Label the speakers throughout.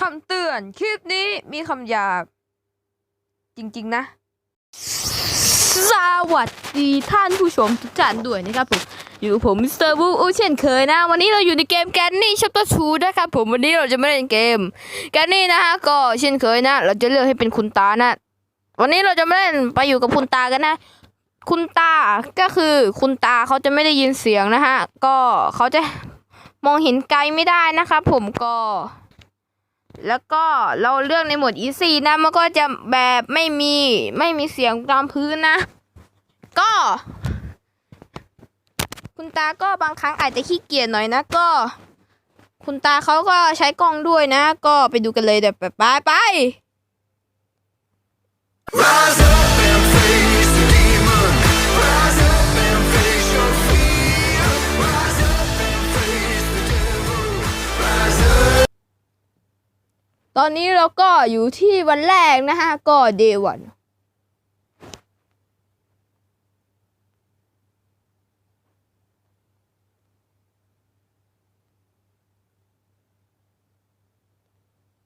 Speaker 1: คำเตือน คลิปนี้มีคำหยาบ จริง ๆ นะ
Speaker 2: สวัสดีท่านผู้ชมทุกท่านด้วยนะครับผม อยู่ผมมิสเตอร์บูอูเช่นเคยนะ วันนี้เราอยู่ในเกมแกนนี่ชัปเตอร์ชูนะครับผมวันนี้เราจะไม่เล่นเกมแกนนี่นะฮะก็เช่นเคยนะ เราจะเลือกให้เป็นคุณตานะ วันนี้เราจะไม่เล่นไปอยู่กับคุณตากันนะ คุณตาก็คือคุณตาเขาจะไม่ได้ยินเสียงนะฮะก็เขาจะมองเห็นไกลไม่ได้นะครับผมก็ แล้วก็เราเลือกในโหมด easy นะ มันก็จะแบบไม่มีไม่มีเสียงตามพื้นนะ ก็ คุณตาก็บางครั้งอาจจะขี้เกียจหน่อยนะก็ คุณตาเขาก็ใช้กล้องด้วยนะ ก็ไปดูกันเลยเดี๋ยวไปไปไป ตอนนี้เราก็อยู่ที่วันแรกนะฮะ ก็เดวัน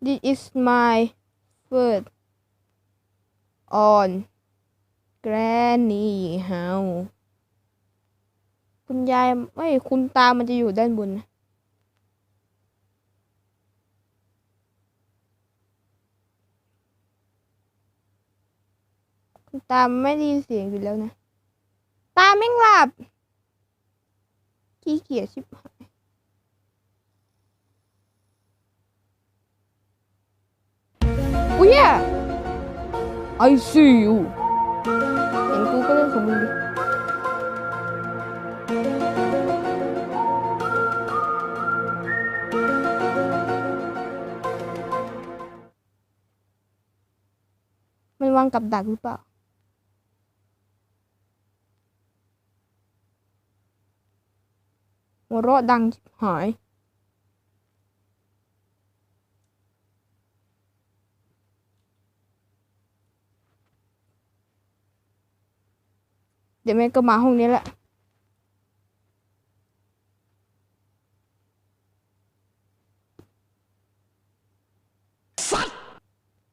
Speaker 2: This is my first on Granny House คุณยายไม่คุณตามันจะอยู่ด้านบนนะ ตาไม่ได้ยินเสียงอยู่แล้วนะ ตาแม่งหลับ ขี้เกียจชิบหายอุ้ยอะ I see you เห็นกูก็เรื่องของมึงดิมันวางกับดักหรือเปล่า หัว เราะดังหาย เดี๋ยวแม่ก็มาห้องนี้แหละ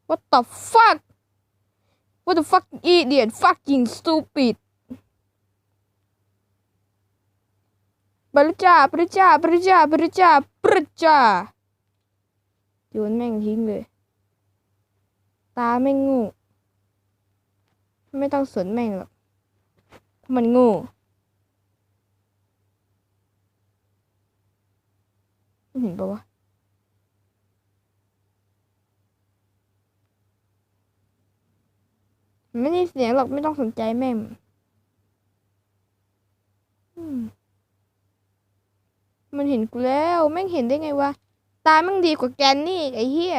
Speaker 2: What the fuck What the fuck idiot fucking stupid ปแล้วจ้าปแล้วจ้าปแล้วจ้าปแล้วจ้าปแล้วจ้าโยนแม่งทิ้งเลย ตาไม่งงูไม่ต้องสนแม่งหรอกมันงูเห็นปะวะไม่ได้เสียงหรอกไม่ต้องสนใจแม่งอืม มันเห็นกูแล้วแม่งเห็นได้ไงวะตาแม่งดีกว่าแกนนี่ไอ้เหี้ย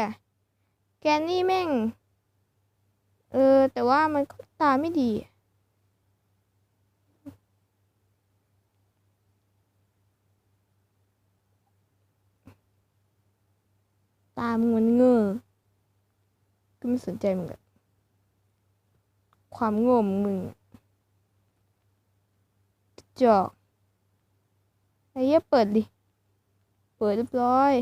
Speaker 2: แกนนี่แม่ง เออ แต่ว่ามันตาไม่ดีตามึงมันเงอก็ไม่สนใจมึงอะความง่ของมึงจอก ไอ้เหี้ยเปิดดิ เปิดเรียบร้อย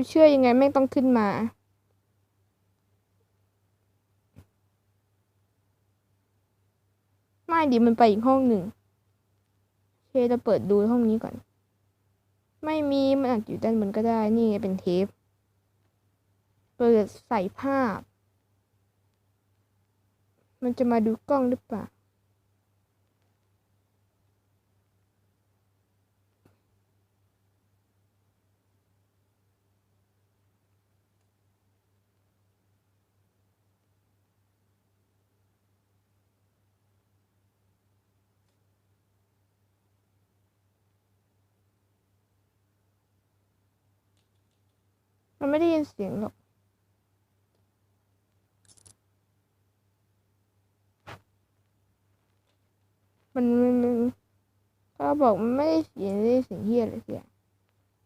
Speaker 2: กูเชื่อยังไงแม่งต้องขึ้นมา ไม่ดิมันไปอีกห้องหนึ่งโอเคจะเปิดดูห้องนี้ก่อน ไม่มีมันอาจอยู่ด้านบนก็ได้ นี่ไงเป็นเทป เปิดใส่ภาพ มันจะมาดูกล้องหรือเปล่า มันไม่ได้ยินเสียงหรอกมันมันก็บอกมันไม่ได้เสียงได้เสียงเฮียเลยเสีย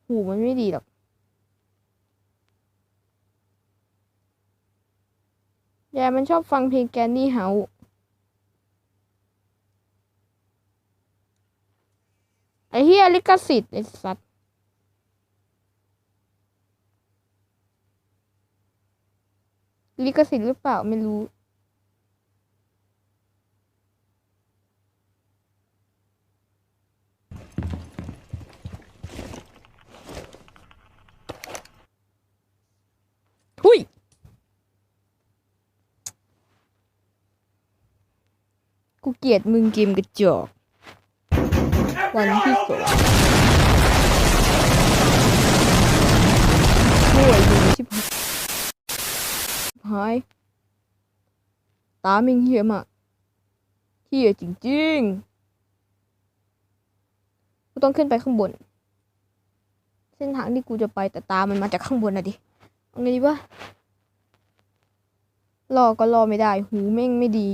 Speaker 2: หูมันไม่ดีหรอกยายมันชอบฟังเพลงแกนนี่เฮาไอเฮียลิขสิทธิ์ไอสัตว์ ลิขสิทธิ์หรือเปล่าไม่รู้ หุยกูเกลียดมึงเกมกระจอก วันที่สองห่วยอยู่ชิบหาย หาย ตามิงเฮียมากเฮียจริงๆ กูต้องขึ้นไปข้างบน เส้นทางที่กูจะไปแต่ตามันมาจากข้างบนนะดิเอาไงดีวะรอก็รอไม่ได้ หูแม่งไม่ดี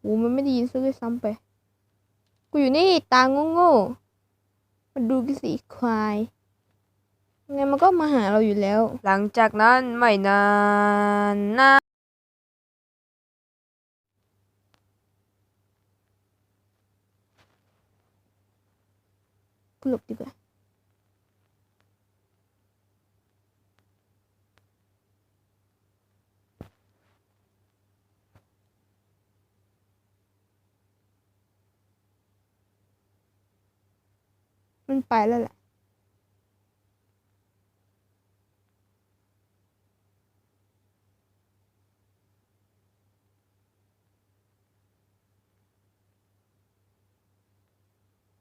Speaker 2: หูมันไม่ดีซะด้วยซ้ำไป กูอยู่นี่ตาโง่ๆมันดูกิสีควาย ไงมันก็มาหาเราอยู่แล้ว
Speaker 1: หลังจากนั้นไม่นานนะ
Speaker 2: กูหลบดีกว่ามันไปแล้วแหละ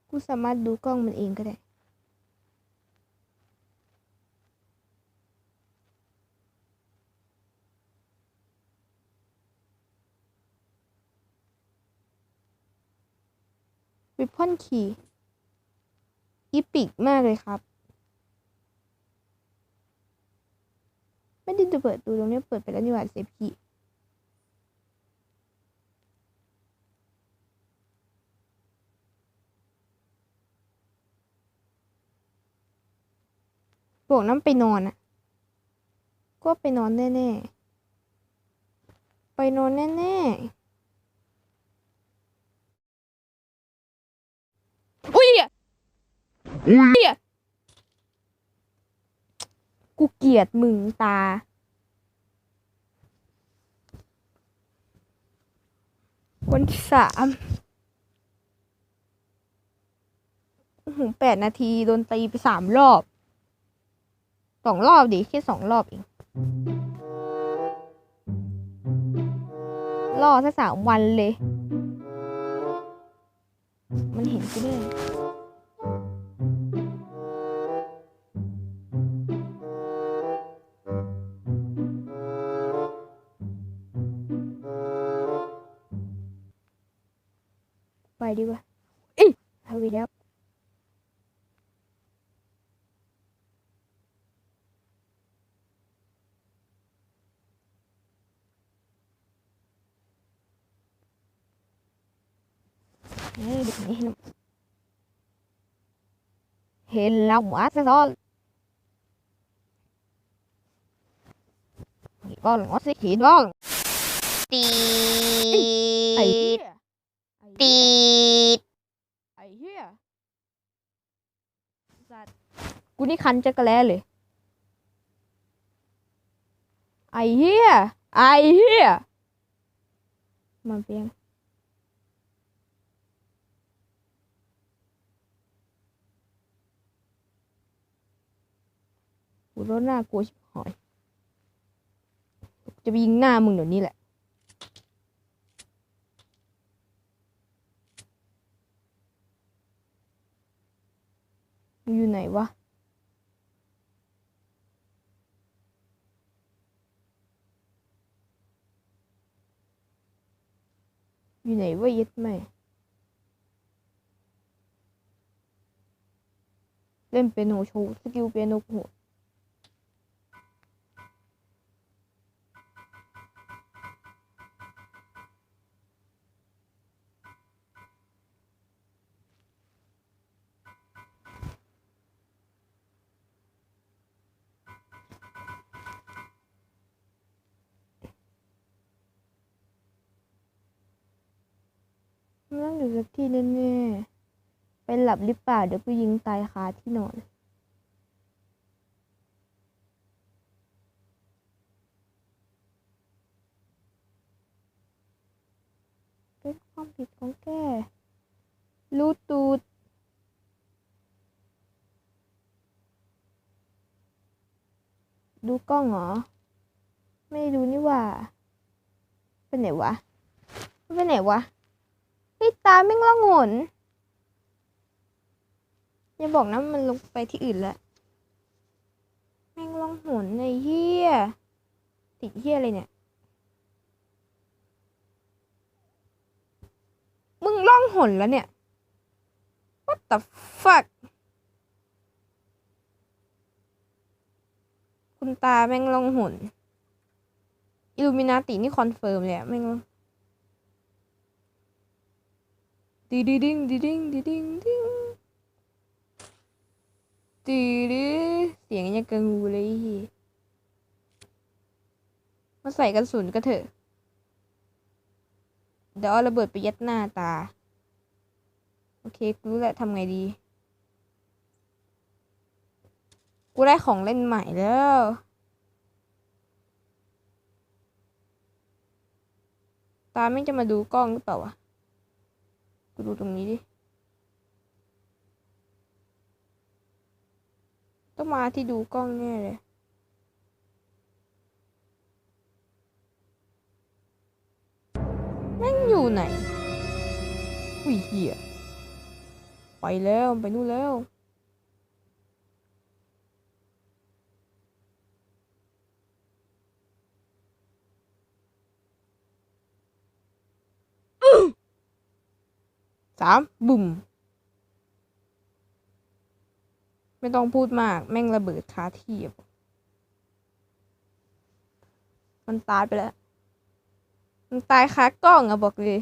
Speaker 2: กูสามารถดูกล้องมันเองก็ได้ วิพอนคีอีปิกมากเลยครับ ไม่ได้จะเปิดดูตรงนี้เปิดไปแล้วนี่หว่าเซฟคี บอกน้ำไปนอนอะก็ไปนอนแน่ๆ ไปนอนแน่ๆ อุ้ยอุ้ยกูเกลียดมึงตา วันที่สามหือแปดนาที โดนตีไปสามรอบ สองรอบดิแค่สองรอบเองรอซะสามวันเลย มันเห็นกูด้วยไปดีกว่าอีเอาไปแล้ว เฮ้ยเด็กนี่ เห็นแล้วหมาซะซ้อนหีบอลงอสิหีบอล
Speaker 3: ตี
Speaker 2: ไอ้เหี้ย
Speaker 3: ตี
Speaker 2: ไอ้เหี้ยสัตว์กูนี่คันจักรแล้เลยไอ้เหี้ยไอ้เหี้ยมันเปียง กูรถหน้ากลัวชิบหายจะไปยิงหน้ามึงเดี๋ยวนี้แหละ อยู่ไหนวะอยู่ไหนวะย็ดแม่เล่นเปียโนโชว์สกิลเปียโนโหด ต้องอยู่สักที่แน่ๆ ไปหลับหรือเปล่าเดี๋ยวกูยิงตายคาที่นอน เป็นความผิดของแกรู้ตูดดูกล้องเหรอ ไม่ดูนี่ว่า เป็นไหนวะมันเป็นไหนวะ เฮ้ยตาแม่งล่องหนอย่าบอกนะมันลงไปที่อื่นแล้ว แม่งล่องหนไอ้เหี้ยติดเหี้ยอะไรเนี่ย มึงล่องหนแล้วเนี่ย what the fuck คุณตาแม่งล่องหนอิลูมินาตินี่คอนเฟิร์มเลยอะแม่ง ดีดีดิ้งดีดิ้งดีดิ้งดิ้งดีดีเสียงยังกระงูเลยไอ้เหี้ยมาใส่กระสุนก็เถอะเดี๋ยวเอาระเบิดไปยัดหน้าตา โอเคกูรู้แล้วทำไงดี กูได้ของเล่นใหม่แล้วตาไม่จะมาดูกล้องหรือเปล่าวะ กูดูตรงนี้ดิ ต้องมาที่ดูกล้องแน่เลยแม่งอยู่ไหนอุ้ยเหี้ย ไปแล้ว ไปนู่นแล้ว สามบุ่ม ไม่ต้องพูดมาก แม่งระเบิดคาที่อะมันตายไปแล้ว มันตายคากล้องอะบอกเลย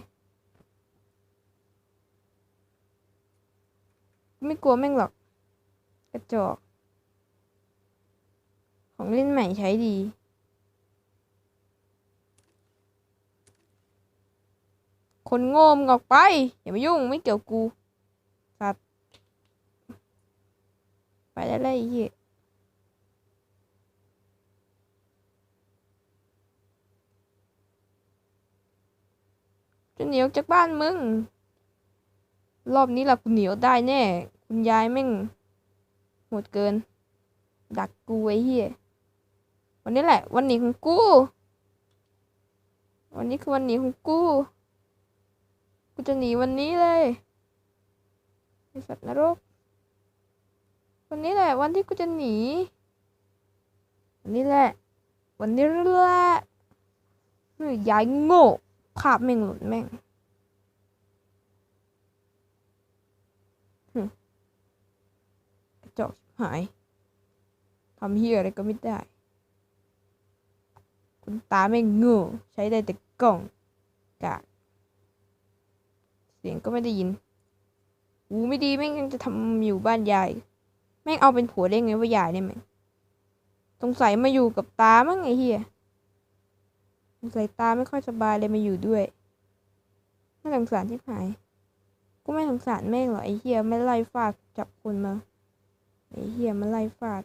Speaker 2: ไม่กลัวแม่งหรอก กระจอก ของเล่นใหม่ใช้ดี คนโง่มงออกไป อย่ามายุ่งไม่เกี่ยวกูสัตว์ไปได้เลยไอ้เหี้ยจะหนีออกจากบ้านมึง รอบนี้ล่ะกูหนีออกได้แน่ คุณยายแม่งโหดเกิน ดักกูไอ้เหี้ยวันนี้แหละ วันหนีของกู วันนี้คือวันหนีของกู กูจะหนีวันนี้เลยไอสัตว์นรก วันนี้แหละวันที่กูจะหนี วันนี้แหละ วันนี้แหละเฮ้ยายโง่ภาพแม่งหลุดแม่งกระจอกหายทำเฮียอะไรก็ไม่ได้ คุณตาแม่งโง่ใช้ได้แต่กล่องกาก สียงก็ไม่ได้ยินหูไม่ดีแม่งยังจะทำอยู่บ้านยาย แม่งเอาเป็นผัวได้ไงว่ายายเนี่ยแม่งสงสัยมาอยู่กับตามั้งไอ้เหี้ยสงสัยตาไม่ค่อยสบายเลยมาอยู่ด้วยน่าสงสารที่หาย กูไม่สงสารแม่งหรอไอ้เหี้ยไม่ไล่ฟาดจับคนมา ไอ้เหี้ยมาไล่ฟาด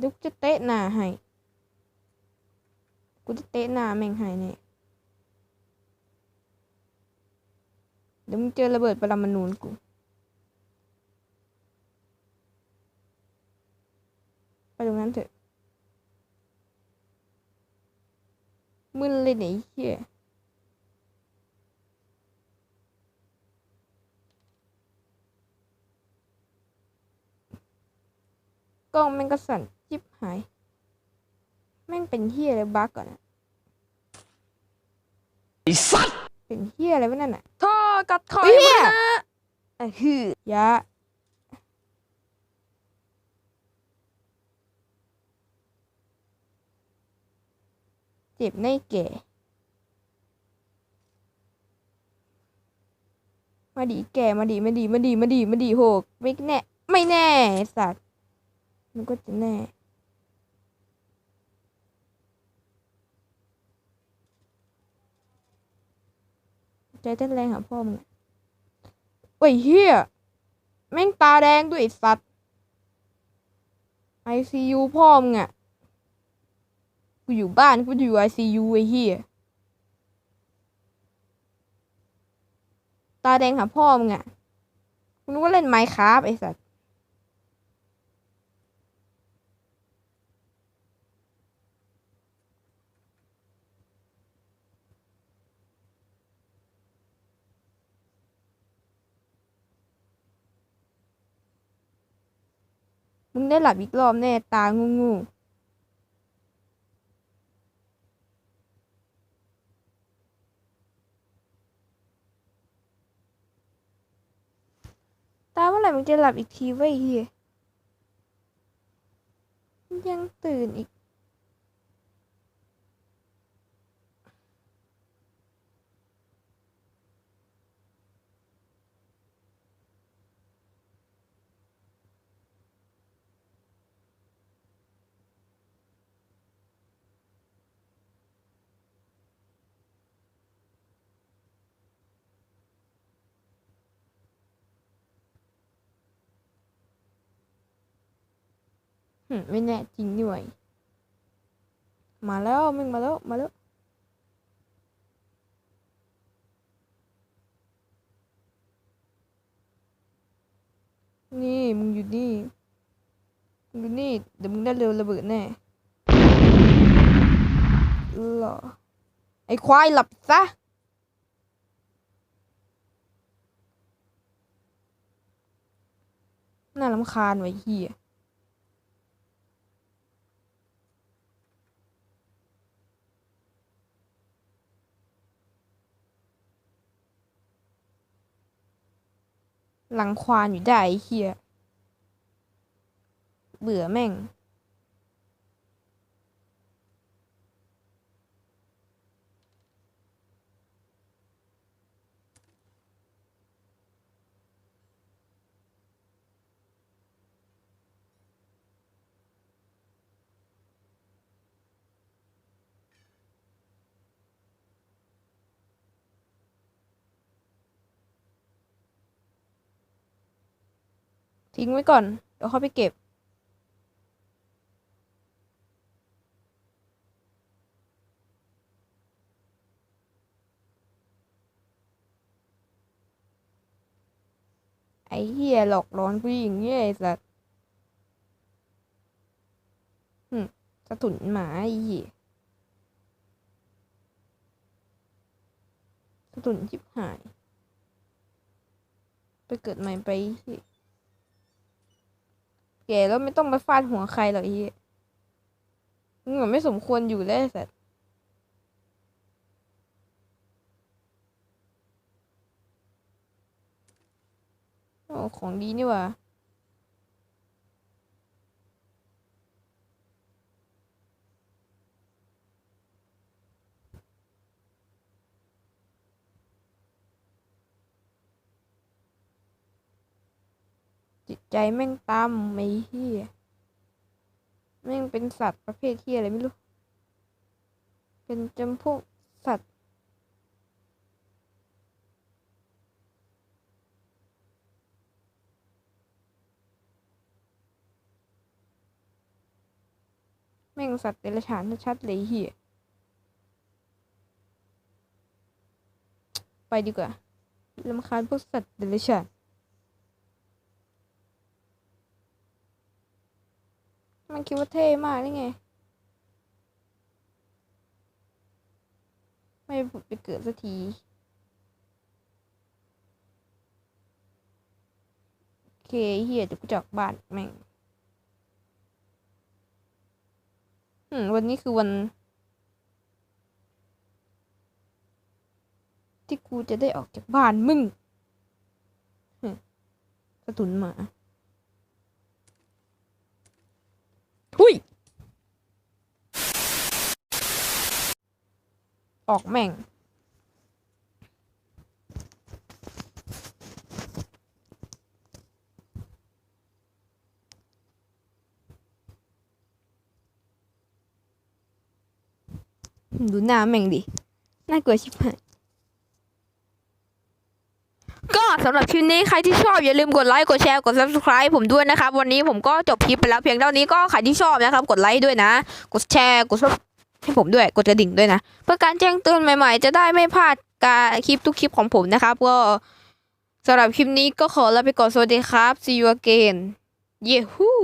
Speaker 2: ดุกจะเตะหน้าให้ กูจะเตะหน้าแม่งให้เนี่ย ดี๋ยวมึงเจอระเบิดปรมาณูนกู ไปตรงนั้นเถอะ มึนเลยไหนยไอ้เฮียกล้องแม่งก็สั่นจิบหาย แม่งเป็นเฮียอะไรบั๊กก่อนอะ เป็นเฮียอะไรวะนั่นอะ
Speaker 1: ท่อกัดคอย
Speaker 2: เหี้ย
Speaker 1: มันนะเออฮือยะ
Speaker 2: เจ็บในแก่ มาดีแก่ มาดีมาดีมาดีมาดีมาดีโหกไม่แน่ ไม่แน่ไอ้สัตว์มันก็จะแน่ ใจเต้นแรงหาพ่อมึงอะโอ้ยเฮียแม่งตาแดงด้วยไอสัตว์ไอซียูพ่อมึงอะกูอยู่บ้านกูอยู่ไอซียูไอเฮียตาแดงหาพ่อมึงอะกูนึกว่าเล่นไมค์ครับไอสัตว์ มึงได้หลับอีกรอบแน่ตางูงูตาเมื่อไหร่มึงจะหลับอีกทีไว้เฮียยังตื่นอีก ไม่แน่จริงด้วย มาแล้วมึงมาแล้ว มาแล้ว นี่มึงอยู่นี่ มึงอยู่นี่ เดี๋ยวมึงได้เร็วระเบิดแน่หรอ ไอ้ควายหลับซะน่ารำคาญไว้เฮีย หลังควานอยู่ได้เฮียเบื่อแม่ง ทิ้งไว้ก่อน เดี๋ยวเข้าไปเก็บ ไอ้เหี้ยหลอกหลอนผู้หญิงเนี่ยไอ้สัสหึสะถุนหมาไอ้เหี้ยสะถุนชิบหาย ไปเกิดใหม่ไปไอ้เหี้ย แก่แล้วไม่ต้องมาฟาดหัวใครหรอกอีมึงไม่สมควรอยู่เล้วไอ้สัตว์โอ้ของดีนี่ว่า จิตใจแม่งต่ำไอ้เหี้ยแม่งเป็นสัตว์ประเภทเหี้ยอะไรไม่รู้ เป็นจำพวกสัตว์ แม่งสัตว์เดรัจฉานชัดเลยเหี้ยไปดีกว่ารำคาญพวกสัตว์เดรัจฉาน มันคิดว่าเท่มากนี่ไง ไม่ผุดไปเกิดสักทีโอเคเฮียเดี๋ยวกูจะอกบ้านแม่งืมวันนี้คือวัน ที่กูจะได้ออกจากบ้านมึงหึกระตุนหมา ทุยออกแม่ง ดูหน้าแม่งดิ น่ากลัวชิบหาย สำหรับคลิปนี้ใครที่ชอบอย่าลืมกดไลค์กดแชร์กด subscribe ผมด้วยนะครับ วันนี้ผมก็จบคลิปไปแล้วเพียงเท่านี้ก็ใครที่ชอบนะครับ กดไลค์ด้วยนะ กดแชร์กดให้ผมด้วยกดกระดิ่งด้วยนะ เพื่อการแจ้งเตือนใหม่ ๆ จะได้ไม่พลาดการคลิปทุกคลิปของผมนะครับก็สำหรับคลิปนี้ก็ขอลาไปก่อนสวัสดีครับ see you again เย้ฮู้